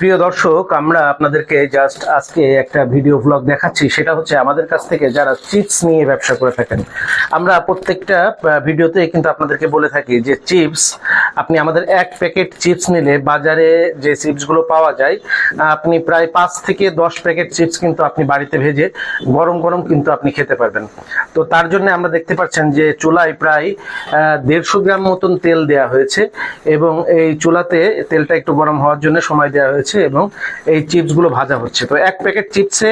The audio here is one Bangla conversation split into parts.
প্রিয় দর্শক, আমরা আপনাদেরকে জাস্ট আজকে একটা ভিডিও ব্লগ দেখাচ্ছি। সেটা হচ্ছে আমাদের কাছ থেকে যারা চিপস নিয়ে ব্যবসা করে থাকেন, আমরা প্রত্যেকটা ভিডিওতে কিন্তু আপনাদেরকে বলে থাকি যে চিপস আপনি আমাদের এক প্যাকেট চিপস নিলে বাজারে যে চিপসগুলো পাওয়া যায়, আপনি প্রায় পাঁচ থেকে দশ প্যাকেট চিপস কিন্তু আপনি বাড়িতে ভেজে গরম গরম কিন্তু আপনি খেতে পারবেন। তো তার জন্য আমরা দেখতে পাচ্ছেন যে চুলায় প্রায় দেড়শো গ্রাম মতন তেল দেওয়া হয়েছে এবং এই চুলাতে তেলটা একটু গরম হওয়ার জন্য সময় দেওয়া হয়েছে। এবং এই চিপসগুলো ভাজা হচ্ছে। তো এক প্যাকেট চিপসে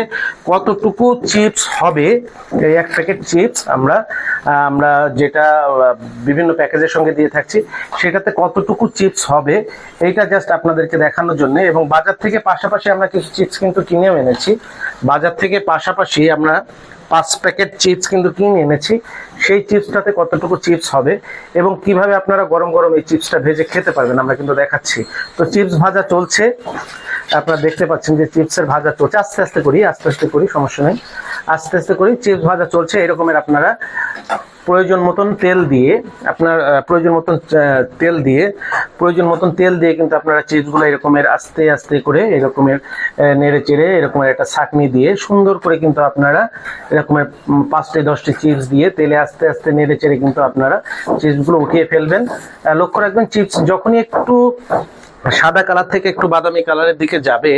কতটুকু চিপস হবে? এই এক প্যাকেট চিপস আমরা আমরা যেটা বিভিন্ন প্যাকেজের সঙ্গে দিয়ে থাকছি, সেটাতে কতটুকু চিপস হবে? এইটা জাস্ট আপনাদেরকে দেখানোর জন্য এবং বাজার থেকে পাশাপাশি আমরা কিছু চিপস কিন্তু কিনেও এনেছি। বাজার থেকে পাশাপাশি আমরা পাঁচ প্যাকেট চিপস কিন্তু কিনে এনেছি। সেই চিপসটাতে কতটুকু চিপস হবে এবং কীভাবে আপনারা গরম গরম এই চিপসটা ভেজে খেতে পারবেন আমরা কিন্তু দেখাচ্ছি। তো চিপস ভাজা চলছে। আপনারা দেখতে পাচ্ছেন যে চিপসের ভাজা চলছে। আস্তে আস্তে করি, আস্তে আস্তে করি, সমস্যা নেই। আস্তে আস্তে করি, চিপস ভাজা চলছে। এরকমের আপনারা প্রয়োজন মতন তেল দিয়ে, আপনার প্রয়োজন মতন তেল দিয়ে, প্রয়োজন মতন তেল দিয়ে কিন্তু আপনারা চিপসগুলো এরকমের আস্তে আস্তে করে, এরকমের নেড়ে চেড়ে এরকমের একটা ছাকনি দিয়ে সুন্দর করে কিন্তু আপনারা এরকমের পাঁচটি, দশটি চিপস দিয়ে তেলে আস্তে আস্তে নেড়ে চেড়ে কিন্তু আপনারা চিপসগুলো উঠিয়ে ফেলবেন। লক্ষ্য রাখবেন, চিপস যখনই একটু সাদা কালার থেকে একটু বাদামি কালারের দিকে যাবে,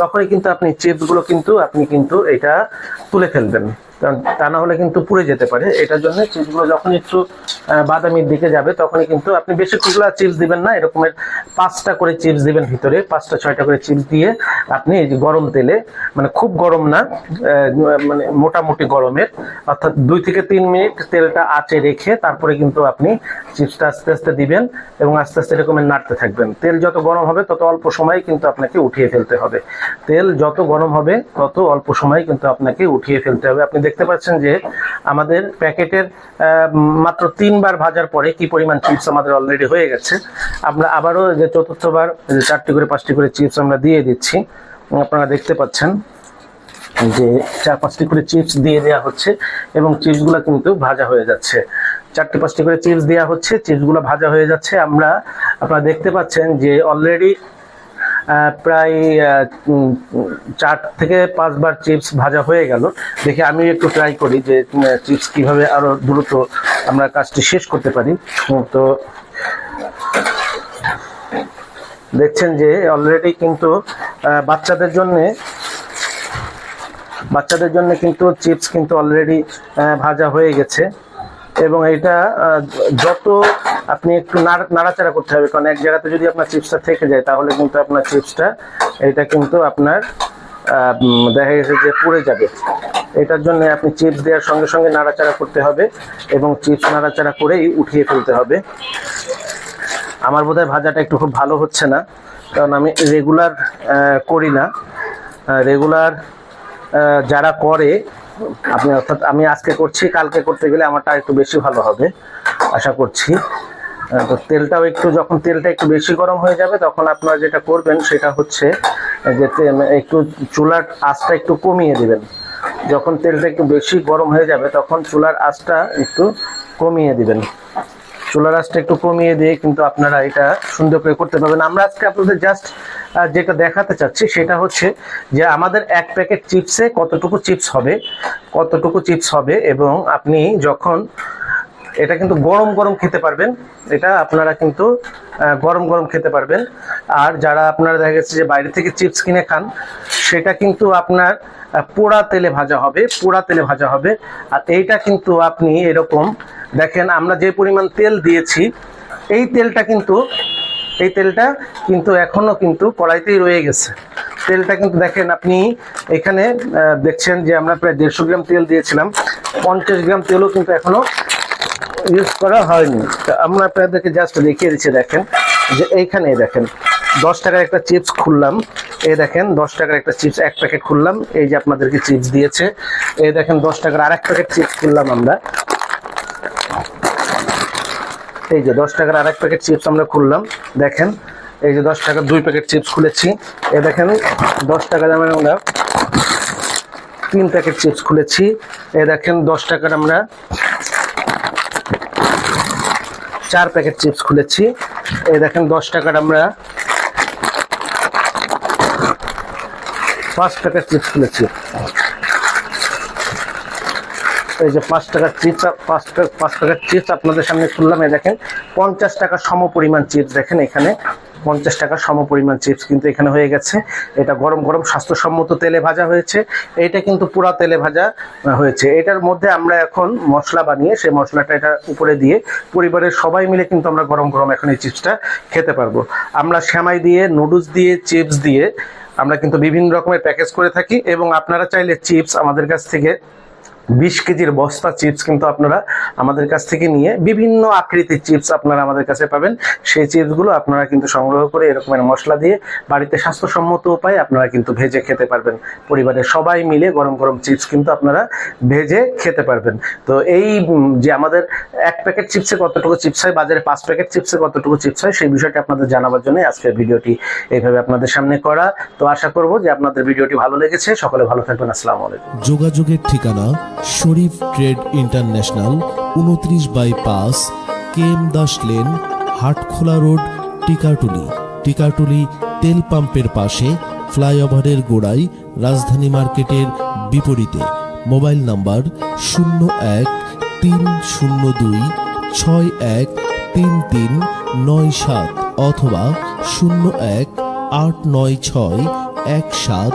তখনই কিন্তু আপনি চিপসগুলো কিন্তু, আপনি কিন্তু এটা তুলে ফেলবেন। কারণ তা না হলে কিন্তু পুড়ে যেতে পারে। এটার জন্য চিপসগুলো যখন একটু বাদামির দিকে যাবে, তখনই কিন্তু আপনি বেশি টুকরা চিপস দিবেন না, এরকমের পাঁচটা করে চিপস দিবেন ভিতরে, পাঁচটা, ছয়টা করে চিপস দিয়ে আপনি এই গরম তেলে মানে খুব গরম না মানে মোটামুটি গরমের, অর্থাৎ দুই থেকে তিন মিনিট তেলটা আঁচে রেখে তারপরে কিন্তু আপনি চিপসটা আস্তে আস্তে দিবেন এবং আস্তে আস্তে এরকমের নাড়তে থাকবেন। তেল যত গরম হবে, তত অল্প সময় কিন্তু আপনাকে উঠিয়ে ফেলতে হবে। তেল যত গরম হবে, তত অল্প সময় কিন্তু আপনাকে উঠিয়ে ফেলতে হবে। আপনি দেখতে পাচ্ছেন যে আমাদের প্যাকেটের মাত্র তিনবার ভাজার পরে কি পরিমাণ চিপস আমাদের অলরেডি হয়ে গেছে। আমরা আবারও যে চতুর্থবার যে চারটি করে, পাঁচটি করে চিপস আমরা দিয়ে দিচ্ছি। আপনারা দেখতে পাচ্ছেন যে চার, পাঁচটি করে চিপস দিয়ে দেওয়া হচ্ছে এবং চিপসগুলো কিন্তু ভাজা হয়ে যাচ্ছে। চারটি, পাঁচটি করে চিপস দেওয়া হচ্ছে, চিপসগুলো ভাজা হয়ে যাচ্ছে। আমরা, আপনারা দেখতে পাচ্ছেন যে অলরেডি প্রায় চার থেকে পাঁচবার চিপস ভাজা হয়ে গেল। দেখে আমি একটু ট্রাই করি যে চিপস কীভাবে আরও দ্রুত আমরা কাজটি শেষ করতে পারি। তো দেখছেন যে অলরেডি কিন্তু বাচ্চাদের জন্যে, বাচ্চাদের জন্য কিন্তু চিপস কিন্তু অলরেডি ভাজা হয়ে গেছে। এবং এটা যত আপনি একটু নাড়া- নাড়াচাড়া করতে হবে, কারণ এক জায়গাতে যদি আপনার চিপসটা থেকে যায়, তাহলে কিন্তু আপনার চিপসটা, এটা কিন্তু আপনার দেখা গেছে যে পুড়ে যাবে। এটার জন্য আপনি চিপস দেওয়ার সঙ্গে সঙ্গে নাড়াচাড়া করতে হবে এবং চিপস নাড়াচাড়া করেই উঠিয়ে ফেলতে হবে। আমার বোধহয় ভাজাটা একটু খুব ভালো হচ্ছে না, কারণ আমি রেগুলার করি না। রেগুলার যারা করে, আপনি অর্থাৎ আমি আজকে করছি, কালকে করতে গেলে আমারটা একটু বেশি ভালো হবে, আশা করছি। তো তেলটাও একটু, যখন তেলটা একটু বেশি গরম হয়ে যাবে, তখন আপনারা যেটা করবেন, সেটা হচ্ছে যে একটু চুলার আঁচটা একটু কমিয়ে দিবেন। যখন তেলটা একটু বেশি গরম হয়ে যাবে, তখন চুলার আঁচটা একটু কমিয়ে দিবেন। চুলার আঁচটা একটু কমিয়ে দিয়ে কিন্তু আপনারা এটা সুন্দর করে করতে পারবেন। আমরা আজকে আপনাদের জাস্ট যেটা দেখাতে চাচ্ছি, সেটা হচ্ছে যে আমাদের এক প্যাকেট চিপসে কতটুকু চিপস হবে, কতটুকু চিপস হবে, এবং আপনি যখন এটা কিন্তু গরম গরম খেতে পারবেন। এটা আপনারা কিন্তু গরম গরম খেতে পারবেন। আর যারা আপনারা দেখা গেছে যে বাইরে থেকে চিপস কিনে খান, সেটা কিন্তু আপনার পোড়া তেলে ভাজা হবে, পোড়া তেলে ভাজা হবে। আর এইটা কিন্তু আপনি এরকম, দেখেন আমরা যে পরিমাণ তেল দিয়েছি, এই তেলটা কিন্তু, এই তেলটা কিন্তু এখনও কিন্তু কড়াইতেই রয়ে গেছে। তেলটা কিন্তু দেখেন আপনি এখানে দেখছেন যে আমরা প্রায় দেড়শো গ্রাম তেল দিয়েছিলাম। পঞ্চাশ গ্রাম তেলও কিন্তু এখনও ইউজ করা হয়নি। তো আমরা আপনাদেরকে জাস্ট দেখিয়ে দিচ্ছি, দেখেন। যে এইখানে দেখেন, দশ টাকার একটা চিপস খুললাম। এই দেখেন, দশ টাকার একটা চিপস এক প্যাকেট খুললাম। এই যে আপনাদেরকে চিপস দিয়েছে, এই দেখেন, দশ টাকার আর এক প্যাকেট চিপস খুললাম আমরা। এই যে দশ টাকার আরেক প্যাকেট চিপস আমরা খুললাম, দেখেন। এই যে দশ টাকার দুই প্যাকেট চিপস খুলেছি। এ দেখেন, দশ টাকা দামের আমরা তিন প্যাকেট চিপস খুলেছি। এ দেখেন, দশ টাকার আমরা চার প্যাকেট চিপস খুলেছি। এই দেখেন, দশ টাকার আমরা পাঁচ প্যাকেট চিপস খুলেছি। এই যে পাঁচ টাকার চিপস, পাঁচ পাঁচ টাকার চিপস আপনাদের সামনে খুললাম। এই দেখেন, পঞ্চাশ টাকা সম পরিমাণ চিপস দেখেন এখানে। পঞ্চাশ টাকা সম পরিমাণ চিপস কিন্তু এখানে হয়ে গেছে। এটা গরম গরম স্বাস্থ্যসম্মত তেলে ভাজা হয়েছে। এটা কিন্তু পুরা তেলে ভাজা হয়েছে। এটার মধ্যে আমরা এখন মশলা বানিয়ে, সেই মশলাটা এটা উপরে দিয়ে পরিবারের সবাই মিলে কিন্তু আমরা গরম গরম এখন এই চিপসটা খেতে পারব। আমরা শ্যামাই দিয়ে নুডলস দিয়ে চিপস দিয়ে আমরা কিন্তু বিভিন্ন রকমের প্যাকেজ করে থাকি এবং আপনারা চাইলে চিপস আমাদের কাছ থেকে বিশ কেজির বস্তা চিপস কিন্তু আপনারা আমাদের কাছ থেকে নিয়ে বিভিন্ন আকৃতির চিপস আপনারা আমাদের কাছে পাবেন। সেই চিপসগুলো আপনারা কিন্তু সংগ্রহ করে এরকমের মশলা দিয়ে বাড়িতে স্বাস্থ্যসম্মত উপায়ে আপনারা কিন্তু ভেজে খেতে পারবেন। পরিবারের সবাই মিলে গরম গরম চিপস কিন্তু আপনারা ভেজে খেতে পারবেন। তো এই যে আমাদের এক প্যাকেট চিপসে কতটুকু চিপস হয়, বাজারে পাঁচ প্যাকেট চিপসে কতটুকু চিপস হয়, সেই বিষয়টি আপনাদের জানাবার জন্য আজকের ভিডিওটি এইভাবে আপনাদের সামনে করা। তো আশা করব যে আপনাদের ভিডিওটি ভালো লেগেছে। সকলে ভালো থাকবেন। আসসালামু আলাইকুম। যোগাযোগের ঠিকানা শরীফ ট্রেড ইন্টারন্যাশনাল, উনত্রিশ বাই পাঁচ, K M Das lane, Hatkhola road, Tikatuli. Tikatuli তেল পাম্পের পাশে, ফ্লাইওভারের গোড়ায়, রাজধানী মার্কেটের বিপরীতে। মোবাইল নাম্বার শূন্য এক তিন শূন্য দুই ছয় এক তিন তিন নয় সাত অথবা শূন্য এক আট নয় ছয় এক সাত